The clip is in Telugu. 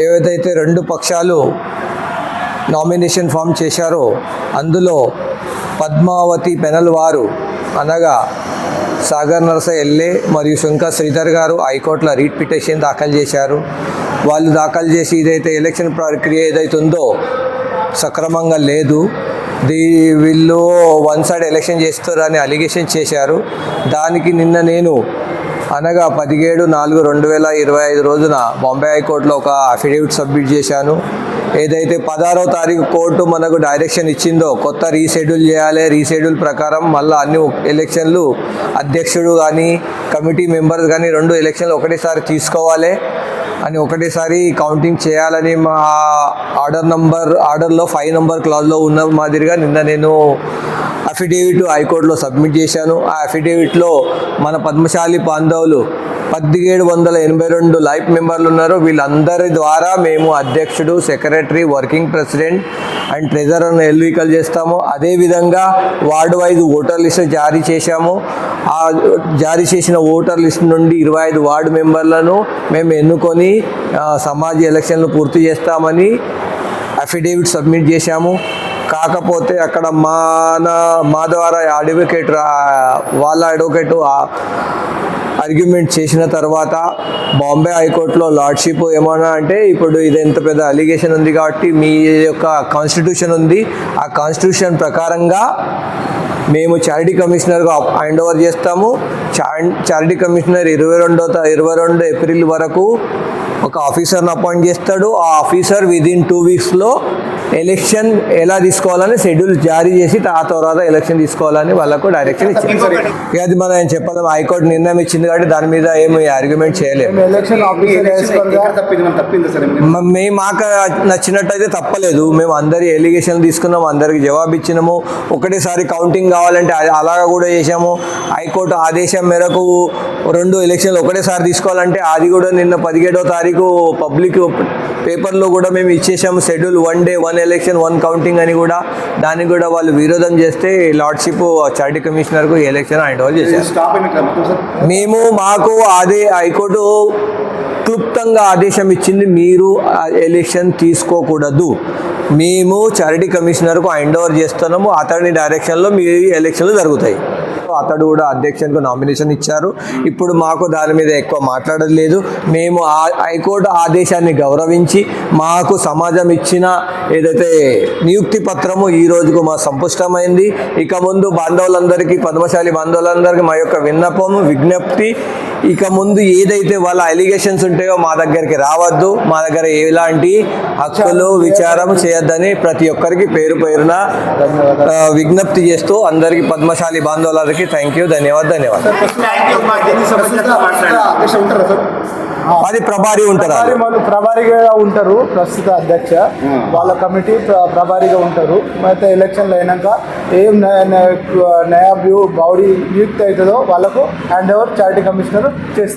ఏదైతే రెండు పక్షాలు నామినేషన్ ఫామ్ చేశారో అందులో పద్మావతి పెనల్ వారు అనగా సాగర్ నరస ఎల్ఏ మరియు శంకర్ శ్రీధర్ గారు హైకోర్టులో రీట్ పిటిషన్ దాఖలు చేశారు. వాళ్ళు దాఖలు చేసి ఇదైతే ఎలక్షన్ ప్రక్రియ ఏదైతే ఉందో సక్రమంగా లేదు. దీ వీళ్ళు వన్ సైడ్ ఎలక్షన్ చేస్తారని అలిగేషన్ చేశారు. దానికి నిన్న నేను అనగా పదిహేడు నాలుగు రెండు వేల ఇరవై ఐదు రోజున బాంబే హైకోర్టులో ఒక అఫిడవిట్ సబ్మిట్ చేశాను. ఏదైతే పదహారో తారీఖు కోర్టు మనకు డైరెక్షన్ ఇచ్చిందో కొత్త రీషెడ్యూల్ చేయాలి. రీషెడ్యూల్ ప్రకారం మళ్ళీ అన్ని ఎలక్షన్లు అధ్యక్షుడు కానీ కమిటీ మెంబర్స్ కానీ రెండు ఎలక్షన్లు ఒకటేసారి తీసుకోవాలి అని ఒకటేసారి కౌంటింగ్ చేయాలని మా ఆర్డర్ నంబర్ ఆర్డర్లో ఫైవ్ నంబర్ క్లాజ్లో ఉన్న మాదిరిగా నిన్న నేను అఫిడేవిట్ హైకోర్టులో సబ్మిట్ చేశాను. ఆ అఫిడేవిట్లో మన పద్మశాలి బాంధవులు పదిహేడు వందల ఎనభై రెండు లైఫ్ మెంబర్లు ఉన్నారు. వీళ్ళందరి ద్వారా మేము అధ్యక్షుడు సెక్రటరీ వర్కింగ్ ప్రెసిడెంట్ అండ్ ట్రెజరర్ను ఎల్వికల్ చేస్తాము. అదేవిధంగా వార్డు వైజ్ ఓటర్ లిస్ట్ జారీ చేశాము. ఆ జారీ చేసిన ఓటర్ లిస్ట్ నుండి ఇరవై ఐదు వార్డు మెంబర్లను మేము ఎన్నుకొని సమాజ సమాజ్ ఎలక్షన్లు పూర్తి చేస్తామని అఫిడేవిట్ సబ్మిట్ చేశాము. కాకపోతే అక్కడ మాన మా ద్వారా అడ్వకేట్ వాళ్ళ అడ్వకేట్ ఆర్గ్యుమెంట్ చేసిన తర్వాత బాంబే హైకోర్టులో లార్డ్షిప్ ఏమన్నా అంటే ఇప్పుడు ఇది ఎంత పెద్ద అలిగేషన్ ఉంది కాబట్టి మీ యొక్క కాన్స్టిట్యూషన్ ఉంది. ఆ కాన్స్టిట్యూషన్ ప్రకారంగా మేము చారిటీ కమిషనర్గా హ్యాండ్ ఓవర్ చేస్తాము. చారిటీ కమిషనర్ ఇరవై రెండో ఇరవై రెండు ఏప్రిల్ వరకు ఒక ఆఫీసర్ని అపాయింట్ చేస్తాడు. ఆ ఆఫీసర్ విదిన్ టూ వీక్స్లో ఎలక్షన్ ఎలా తీసుకోవాలని షెడ్యూల్ జారీ చేసి ఆ తర్వాత ఎలక్షన్ తీసుకోవాలని వాళ్ళకు డైరెక్షన్ ఇచ్చింది అది మనం చెప్పలేం. హైకోర్టు నిర్ణయం ఇచ్చింది కాబట్టి దాని మీద ఏమి ఆర్గ్యుమెంట్ చేయలేము మేము మాకు నచ్చినట్టయితే తప్పలేదు. మేము అందరి ఎలిగేషన్ తీసుకున్నాము అందరికి జవాబు ఇచ్చినాము. ఒకటేసారి కౌంటింగ్ కావాలంటే అది అలాగా కూడా చేసాము హైకోర్టు ఆదేశం మేరకు రెండు ఎలక్షన్లు ఒకటేసారి తీసుకోవాలంటే అది కూడా నిన్న పదిహేడో తారీఖు పబ్లిక్ పేపర్లో కూడా మేము ఇచ్చేసాము schedule one day one election one counting అని కూడా దానికి కూడా వాళ్ళు విరోధం చేస్తే లార్డ్షిప్ చారిటీ కమిషనర్కు ఎలక్షన్ హ్యాండ్ ఓవర్ చేశారు. మేము మాకు అదే హైకోర్టు క్లుప్తంగా ఆదేశం ఇచ్చింది మీరు ఎలక్షన్ తీసుకోకూడదు. మేము చారిటీ కమిషనర్కు హ్యాండ్ ఓవర్ చేస్తున్నాము అతని డైరెక్షన్లో మీ ఎలక్షన్లు జరుగుతాయి. అతడు కూడా అధ్యక్షునికి నామినేషన్ ఇచ్చారు. ఇప్పుడు మాకు దాని మీద ఎక్కువ మాట్లాడలేదు మేము ఆ హైకోర్టు ఆదేశాన్ని గౌరవించి మాకు సమాజం ఇచ్చిన ఏదైతే నియుక్తి పత్రము ఈ రోజుకు మా సంపుష్టమైంది. ఇక ముందు బాంధవులందరికీ పద్మశాలి బాంధవులందరికీ మా యొక్క విన్నపము విజ్ఞప్తి ఇక ముందు ఏదైతే వాళ్ళ అలిగేషన్స్ ఉంటాయో మా దగ్గరికి రావద్దు. మా దగ్గర ఎలాంటి హక్కులు విచారం చేయొద్దని ప్రతి ఒక్కరికి పేరు పేరున విజ్ఞప్తి చేస్తూ అందరికీ పద్మశాలి బాంధవులందరికీ థ్యాంక్ యూ ధన్యవాదాలు ధన్యవాదాలు. అది ప్రభారీ ఉంటారా వాళ్ళు. ప్రభారిగా ఉంటారు ప్రస్తుత అధ్యక్ష. వాళ్ళ కమిటీ ప్ర- ప్రభారిగా ఉంటారు. అయితే ఎలక్షన్లు అయినాక ఏం న్యాయ వ్యూ బాడీ నియుక్తి అవుతుందో వాళ్ళకు హ్యాండ్ ఓవర్ చారిటీ కమిషనర్ చేస్తారు.